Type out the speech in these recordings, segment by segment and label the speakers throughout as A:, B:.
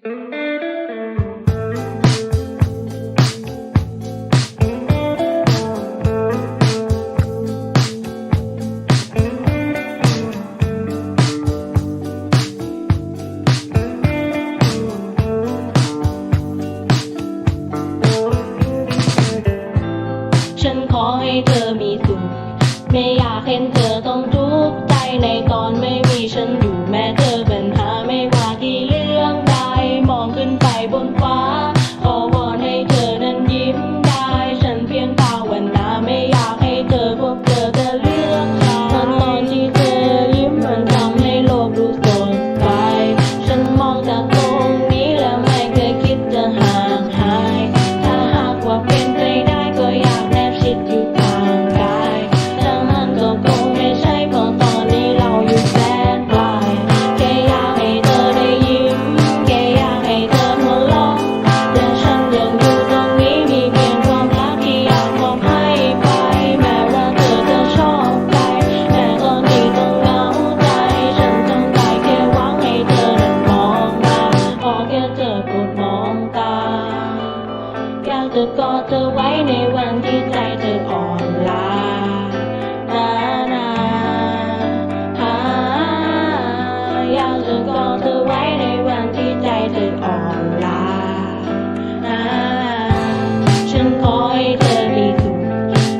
A: ฉันขอให้เธอมีสุขไม่อยากเห็นเธอต้อง เธอกอดเธอไว้ในวันที่ใจเธออ่อนล้านานาหาอยากเธอกอดเธอไว้ในวันที่ใจเธออ่อนล้านาฉันขอให้เธอดีสุข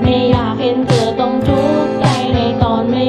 A: ไม่อยากเห็นเธอต้องทุกข์ใจในตอนไม่